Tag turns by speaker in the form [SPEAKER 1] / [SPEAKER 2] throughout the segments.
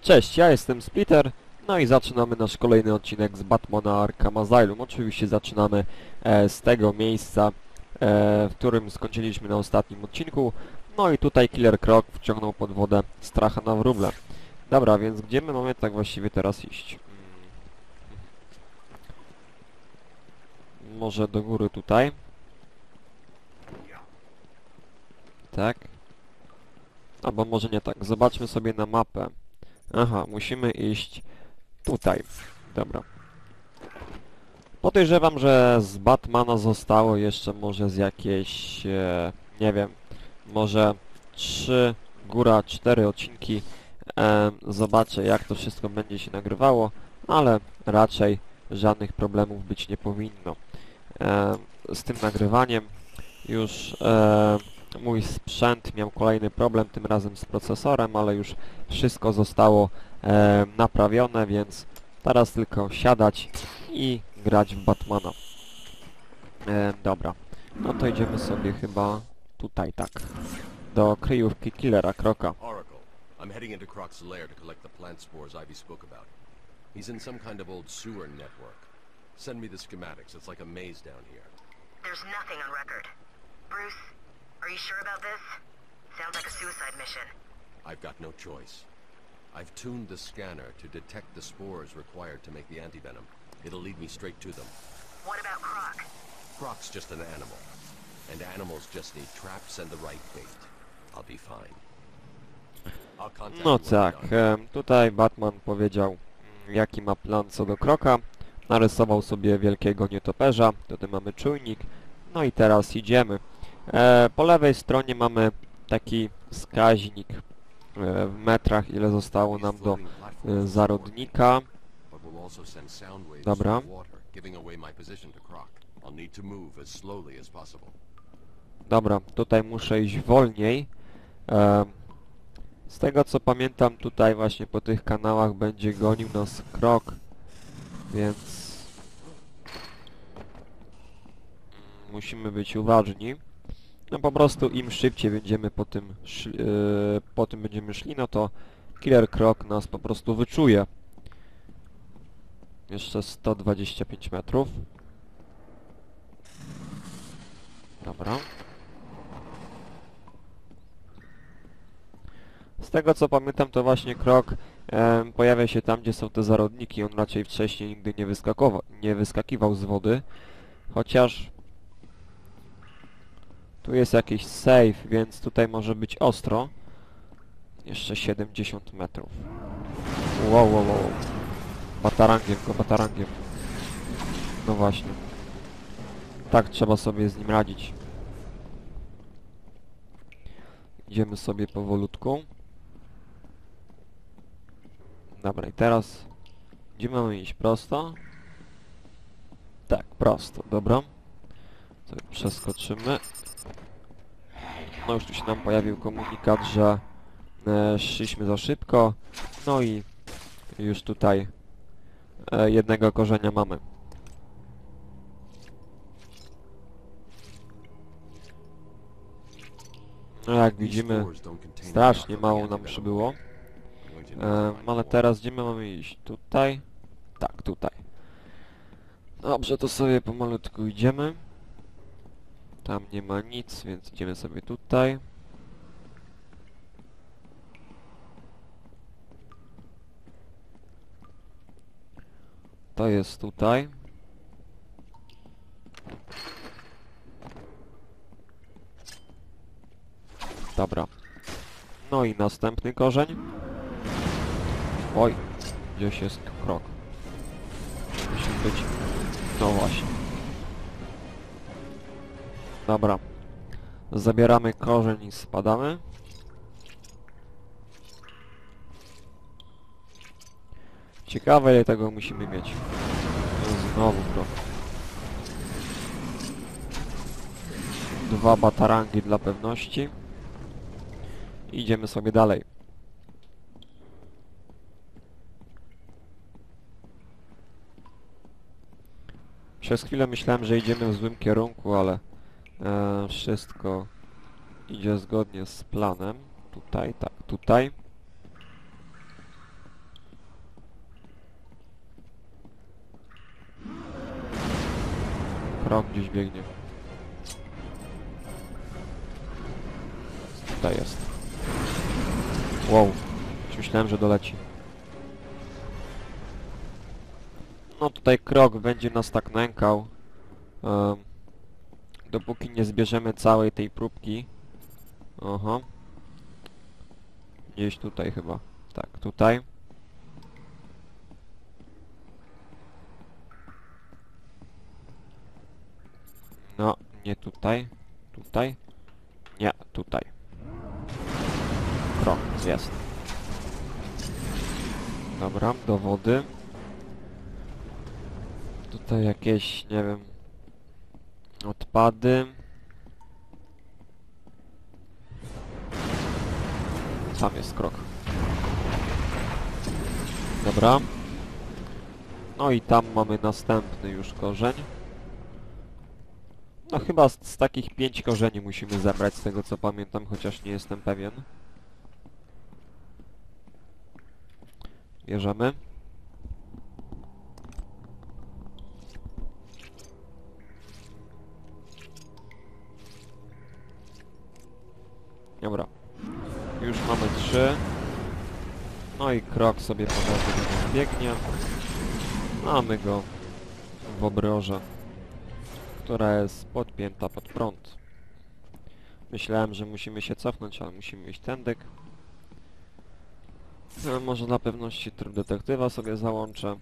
[SPEAKER 1] Cześć, ja jestem Splitter, no i zaczynamy nasz kolejny odcinek z Batmana Arkham Asylum. Oczywiście zaczynamy e, z tego miejsca, e, w którym skończyliśmy na ostatnim odcinku. No i tutaj Killer Croc wciągnął pod wodę Stracha na wróble. Dobra, więc gdzie my mamy tak właściwie teraz iść? Może do góry tutaj? Tak. Albo może nie tak. Zobaczmy sobie na mapę. Aha, musimy iść tutaj. Dobra. Podejrzewam, że z Batmana zostało jeszcze może z jakieś, e, nie wiem, może 3, góra 4 odcinki. E, zobaczę jak to wszystko będzie się nagrywało, ale raczej żadnych problemów być nie powinno. E, z tym nagrywaniem już e, mój sprzęt miał kolejny problem, tym razem z procesorem, ale już wszystko zostało e, naprawione, więc teraz tylko siadać i grać w Batmana. E, dobra, no to idziemy sobie chyba tutaj, tak, do kryjówki Killera Kroka.
[SPEAKER 2] I'm heading into Croc's lair to collect the plant spores Ivy spoke about. He's in some kind of old sewer network. Send me the schematics. It's like a maze down here.
[SPEAKER 3] There's nothing on record. Bruce, are you sure about this? Sounds like a suicide mission.
[SPEAKER 2] I've got no choice. I've tuned the scanner to detect the spores required to make the antivenom. It'll lead me straight to them.
[SPEAKER 3] What about Croc?
[SPEAKER 2] Croc's just an animal. And animals just need traps and the right bait. I'll be fine. I'll contact
[SPEAKER 1] No tak, tutaj Batman powiedział mm, jaki ma plan co do Kroka. Narysował sobie wielkiego nietoperza, tutaj mamy czujnik. No i teraz idziemy. E, po lewej stronie mamy taki wskaźnik e, w metrach ile zostało nam do e, zarodnika. Dobra. Dobra, tutaj muszę iść wolniej. Z tego co pamiętam, tutaj właśnie po tych kanałach będzie gonił nas krok, więc musimy być uważni. No po prostu im szybciej będziemy po tym, szli, yy, po tym będziemy szli, no to Killer Krok nas po prostu wyczuje. Jeszcze 125 metrów. Dobra. Z tego co pamiętam to właśnie krok em, pojawia się tam gdzie są te zarodniki. On raczej wcześniej nigdy nie, wyskakowa- nie wyskakiwał z wody. Chociaż tu jest jakiś save, więc tutaj może być ostro. Jeszcze 70 metrów. Wow, wow, wow. Batarangiem go, batarangiem. No właśnie. Tak trzeba sobie z nim radzić. Idziemy sobie powolutku. Dobra, i teraz... Gdzie mamy iść? Prosto? Tak, prosto, dobra. Sobie przeskoczymy. No już tu się nam pojawił komunikat, że e, szliśmy za szybko. No i już tutaj e, jednego korzenia mamy. No jak widzimy, strasznie mało nam przybyło. E,
[SPEAKER 2] find
[SPEAKER 1] ale teraz gdzie my mamy iść? Tutaj? Tak, tutaj. Dobrze, to sobie pomalutku idziemy. Tam nie ma nic, więc idziemy sobie tutaj. To jest tutaj. Dobra. No i następny korzeń. Oj, gdzieś jest krok. Musi być... No właśnie. Dobra. Zabieramy korzeń i spadamy. Ciekawe ile tego musimy mieć. No, Znowu krok. Dwa batarangi dla pewności. Idziemy sobie dalej. Przez chwilę myślałem, że idziemy w złym kierunku, ale E, wszystko idzie zgodnie z planem. Tutaj, tak, tutaj. Krom gdzieś biegnie. Tutaj jest. Wow. Myślałem, że doleci. No tutaj krok będzie nas tak nękał. Um, dopóki nie zbierzemy całej tej próbki. Aha. Gdzieś tutaj chyba. Tak, tutaj. No, nie tutaj. Tutaj. Nie, tutaj. Krok, jest. Dobra, do wody. Tutaj jakieś, nie wiem, odpady. Tam jest krok. Dobra. No i tam mamy następny już korzeń. No chyba z, z takich pięć korzeni musimy zebrać, z tego co pamiętam, chociaż nie jestem pewien. Bierzemy. Dobra. Już mamy trzy. No i krok sobie nas biegnie. Mamy go w obroże, która jest podpięta pod prąd. Myślałem, że musimy się cofnąć, ale musimy iść tędyk. No, może dla pewności tryb detektywa sobie załączę.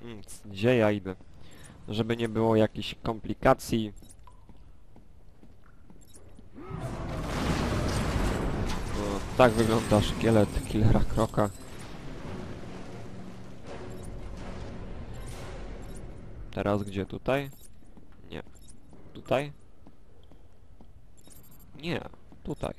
[SPEAKER 1] Hmm, gdzie ja idę? Żeby nie było jakichś komplikacji. Tak wygląda szkielet Killera Kroka. Teraz gdzie? Tutaj? Nie. Tutaj? Nie. Tutaj.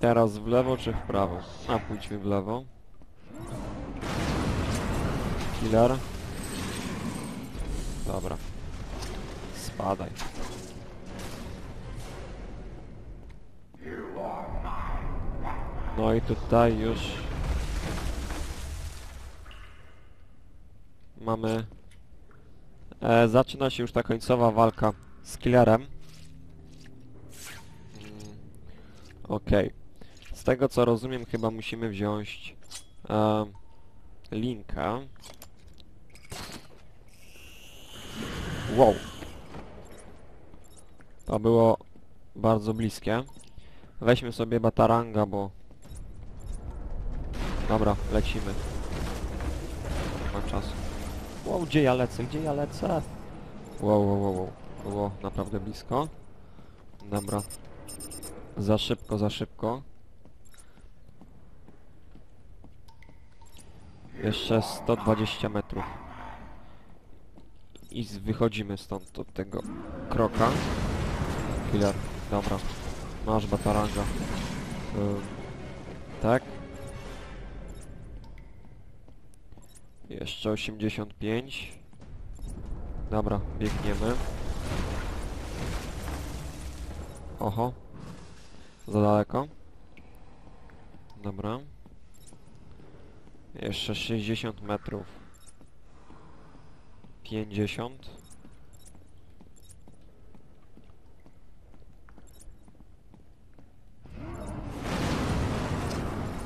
[SPEAKER 1] Teraz w lewo czy w prawo? A, pójdźmy w lewo. Killer. Dobra. Spadaj. No i tutaj już mamy e, zaczyna się już ta końcowa walka z killerem. Mm, Okej. Z tego co rozumiem chyba musimy wziąć e, linka. Wow. To było bardzo bliskie. Weźmy sobie bataranga, bo... Dobra, lecimy. Nie ma czasu. Wow, gdzie ja lecę? Gdzie ja lecę? Wow, wow, wow, wow. Było naprawdę blisko. Dobra. Za szybko, za szybko. Jeszcze 120 metrów. I wychodzimy stąd od tego kroka. Killer, dobra. Masz bataranga. Ym, tak. Jeszcze 85. Dobra, biegniemy. Oho. Za daleko. Dobra. Jeszcze 60 metrów. 50.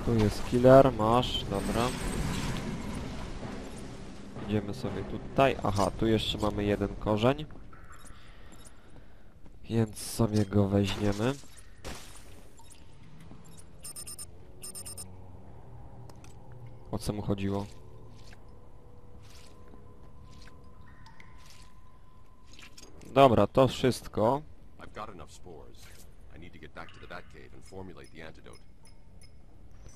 [SPEAKER 1] Tu jest killer, masz, dobra. Idziemy sobie tutaj. Aha, tu jeszcze mamy jeden korzeń. Więc sobie go weźmiemy. O co mu chodziło? Dobra, to wszystko.
[SPEAKER 2] I've got enough spores. I need to get back to the Batcave and formulate the antidote.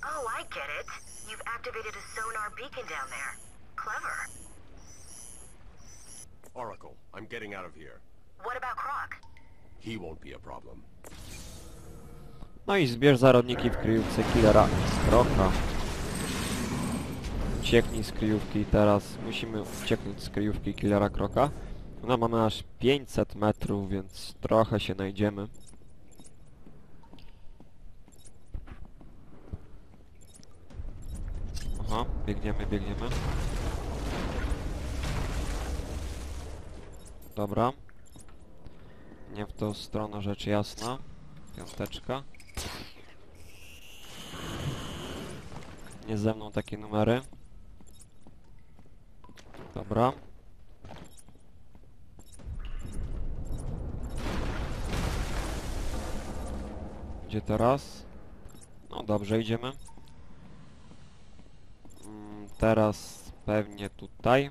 [SPEAKER 3] Oh, I get it. You've activated a sonar beacon down there. Clever.
[SPEAKER 2] Oracle, I'm getting out of here.
[SPEAKER 3] What about Croc?
[SPEAKER 2] He won't be a problem.
[SPEAKER 1] No i zbierz zarodniki w kryjówce killera Kroka. Ucieknij z kryjówki teraz. Musimy ucieknąć z kryjówki killera Kroka. No mamy aż 500 metrów, więc trochę się najdziemy. Aha, biegniemy, biegniemy. Dobra. Nie w tą stronę, rzecz jasna. Piąteczka. Nie ze mną takie numery. Dobra. Gdzie teraz? No dobrze, idziemy. Mm, Teraz pewnie tutaj.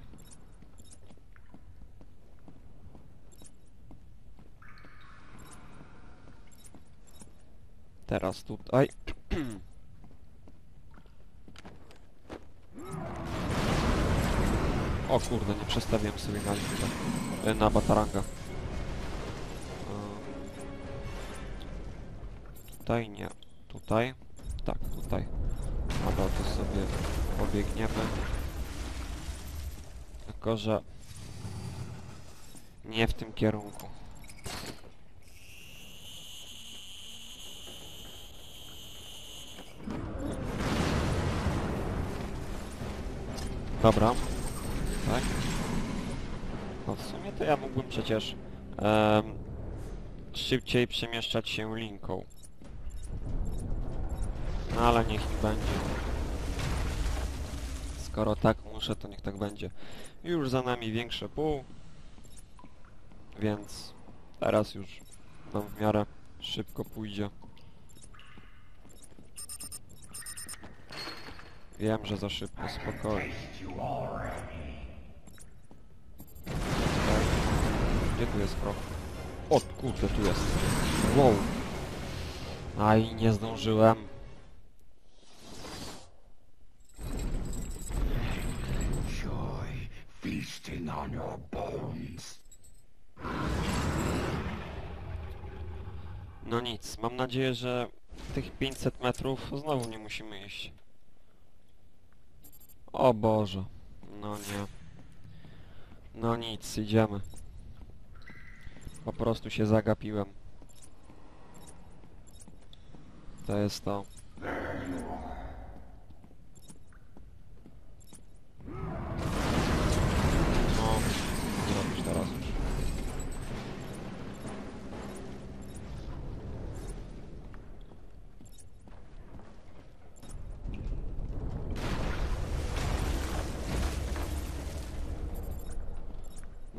[SPEAKER 1] Teraz tutaj. O kurde, nie przestawiłem sobie na linkę. E, Na bataranga. E, Tutaj nie. Tutaj. Tak, tutaj. Dobra, to sobie pobiegniemy. Tylko, że nie w tym kierunku. Dobra. Tak. No w sumie to ja mógłbym przecież em, szybciej przemieszczać się linką. No ale niech mi będzie. Skoro tak muszę, to niech tak będzie. Już za nami większe pół. Więc teraz już nam w miarę szybko pójdzie. Wiem, że za szybko, spokojnie. Gdzie tu jest krok? O kurde, tu jest. Wow. Aj, nie zdążyłem.
[SPEAKER 4] Enjoy feasting on your bones.
[SPEAKER 1] No nic, mam nadzieję, że tych 500 metrów znowu nie musimy iść. O Boże. No nie. No nic, idziemy. Po prostu się zagapiłem. To jest to. No, co zrobisz teraz już?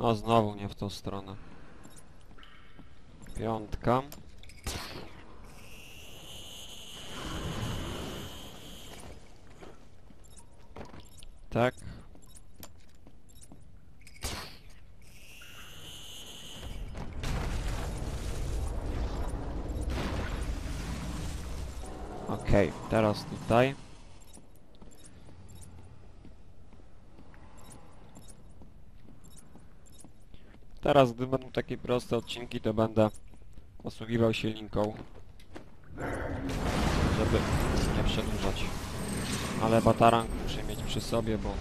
[SPEAKER 1] No znowu nie w tą stronę. Piątka. Tak. Okej, teraz tutaj. Teraz, gdy będą takie proste odcinki, to będę posługiwał się linką, żeby nie przedłużać. Ale batarang muszę mieć przy sobie, bo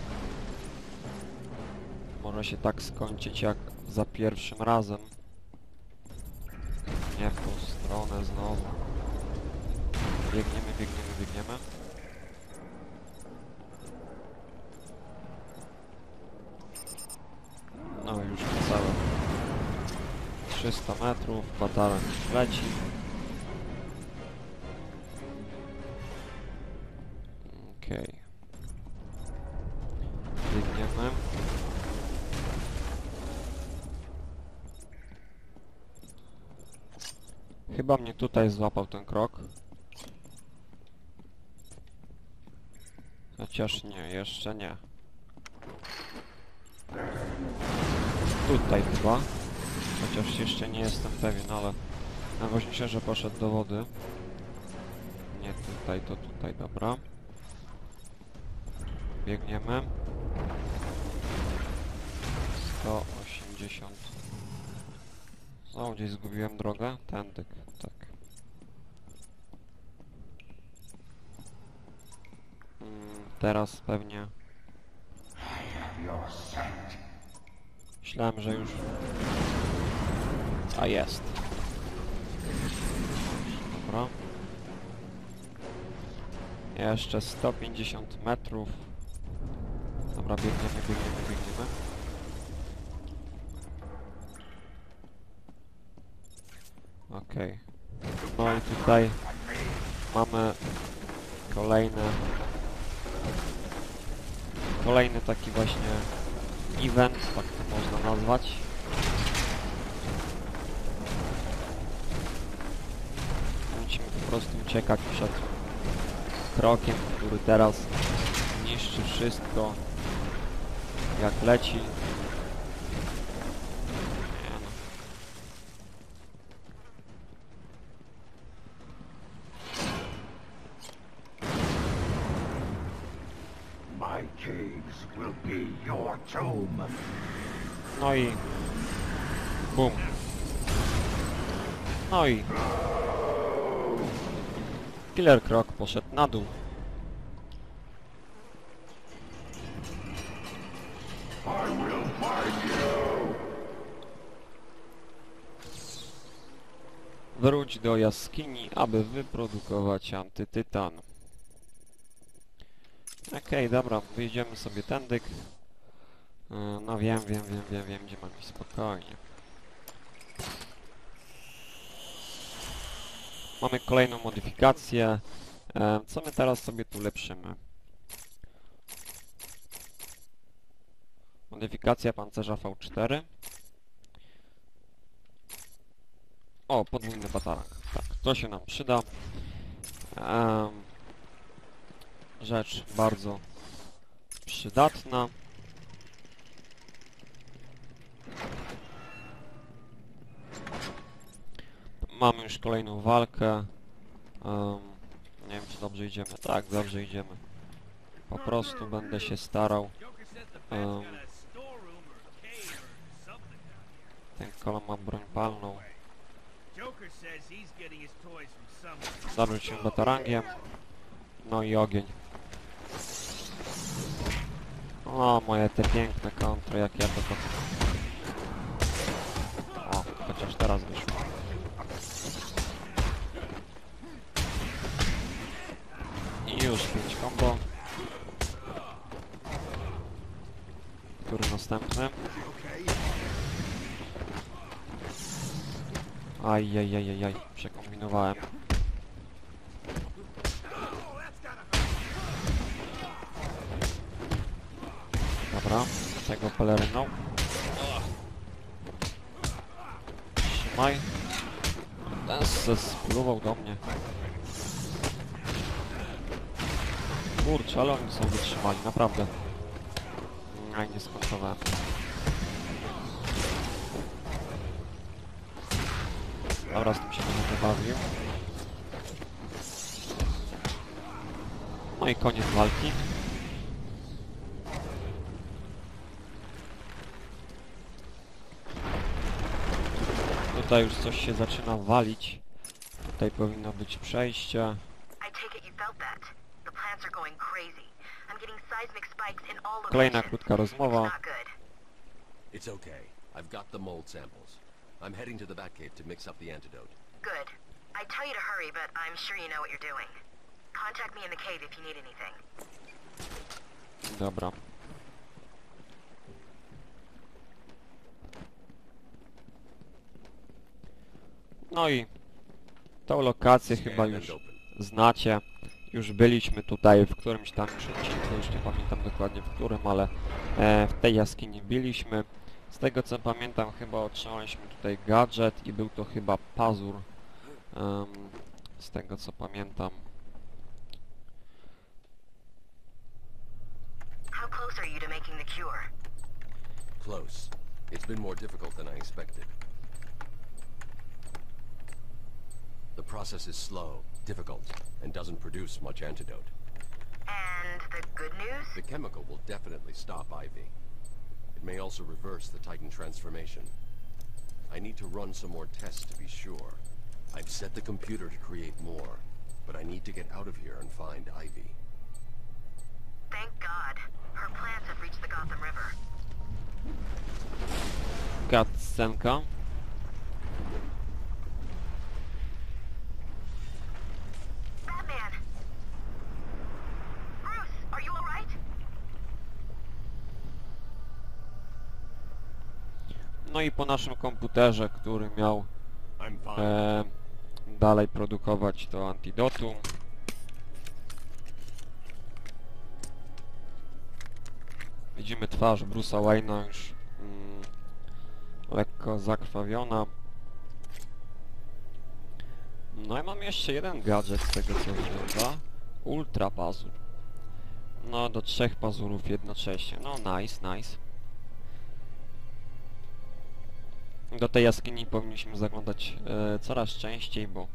[SPEAKER 1] może się tak skończyć jak za pierwszym razem. Nie w tą stronę znowu. Biegniemy, biegniemy, biegniemy. No już niecałe 300 metrów, batalon leci. Okej. Biegniemy. Chyba mnie tutaj złapał ten krok. Chociaż nie, jeszcze nie. Tutaj chyba. Chociaż jeszcze nie jestem pewien, ale najważniejsze, że poszedł do wody. Nie tutaj, to tutaj, dobra. Biegniemy. 180. Znowu gdzieś zgubiłem drogę? Tędy, tak. Mm, teraz pewnie... Myślałem, że już... A jest. Dobra. Jeszcze 150 metrów. Dobra, biegniemy, biegniemy, biegniemy. Okej. No i tutaj mamy kolejny kolejny taki właśnie event, tak to można nazwać. Prostu uciekać przed krokiem, który teraz niszczy wszystko jak leci. No. No i... Bum. No i... Killer Croc poszedł na dół. Wróć do jaskini, aby wyprodukować antytytan. Okej, dobra, wyjdziemy sobie tędyk. Yy, No wiem, wiem, wiem, wiem, wiem, gdzie mam spokojnie. Mamy kolejną modyfikację. E, Co my teraz sobie tu lepszymy? Modyfikacja pancerza V4. O, podwójny batarang. Tak, to się nam przyda. Rzecz bardzo przydatna. Mamy już kolejną walkę. Em, nie wiem, czy dobrze idziemy. Tak, dobrze idziemy. Po prostu będę się starał. em, ten kolon ma broń palną. Zabrać się batarangiem. No i ogień. O, moje te piękne kontry, jak ja to. O, chociaż teraz wyszło. 5 combo. Który następny? Ajajajajaj, przekombinowałem. Dobra, tego peleryną. Trzymaj. Ten se spluwał do mnie. Kurczę, ale oni są wytrzymali, naprawdę. Aj, nie skończowałem. Dobra, z tym się będę bawił. No i koniec walki. Tutaj już coś się zaczyna walić. Tutaj powinno być przejście.
[SPEAKER 3] I take it you felt that.
[SPEAKER 1] Kolejna krótka rozmowa.
[SPEAKER 2] It's okay. I've got the mold samples. I'm heading to the Batcave to mix up the antidote.
[SPEAKER 3] Good. I tell you to hurry, but I'm sure you know what you're doing. Contact me in the cave if you need anything.
[SPEAKER 1] Dobra. No i tą lokację chyba już znacie. Już byliśmy tutaj w którymś tam już odcinku, już nie pamiętam dokładnie w którym, ale e, w tej jaskini byliśmy. Z tego co pamiętam chyba otrzymaliśmy tutaj gadżet i był to chyba pazur. Em, z tego co pamiętam.
[SPEAKER 3] How close are you to making the cure?
[SPEAKER 2] Close. It's been more difficult than I expected. The process is slow, difficult, and doesn't produce much antidote.
[SPEAKER 3] And the good news?
[SPEAKER 2] The chemical will definitely stop Ivy. It may also reverse the Titan transformation. I need to run some more tests to be sure. I've set the computer to create more, but I need to get out of here and find Ivy.
[SPEAKER 3] Thank God. Her plants have reached the Gotham River.
[SPEAKER 1] Cutscenka. No i po naszym komputerze, który miał e, dalej produkować to antidotum. Widzimy twarz Bruce'a Wayne'a już mm, lekko zakrwawiona. No i mam jeszcze jeden gadżet z tego co wygląda. Ultra pazur. No do trzech pazurów jednocześnie. No nice, nice. Do tej jaskini powinniśmy zaglądać e, coraz częściej, bo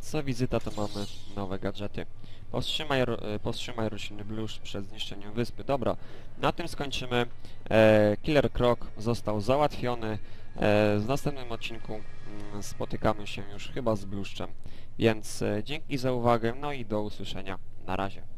[SPEAKER 1] co wizyta to mamy nowe gadżety. Powstrzymaj, e, powstrzymaj rośliny blusz przed zniszczeniem wyspy. Dobra, na tym skończymy. E, Killer Croc został załatwiony. E, w następnym odcinku mm, spotykamy się już chyba z bluszczem. Więc e, dzięki za uwagę, no i do usłyszenia. Na razie.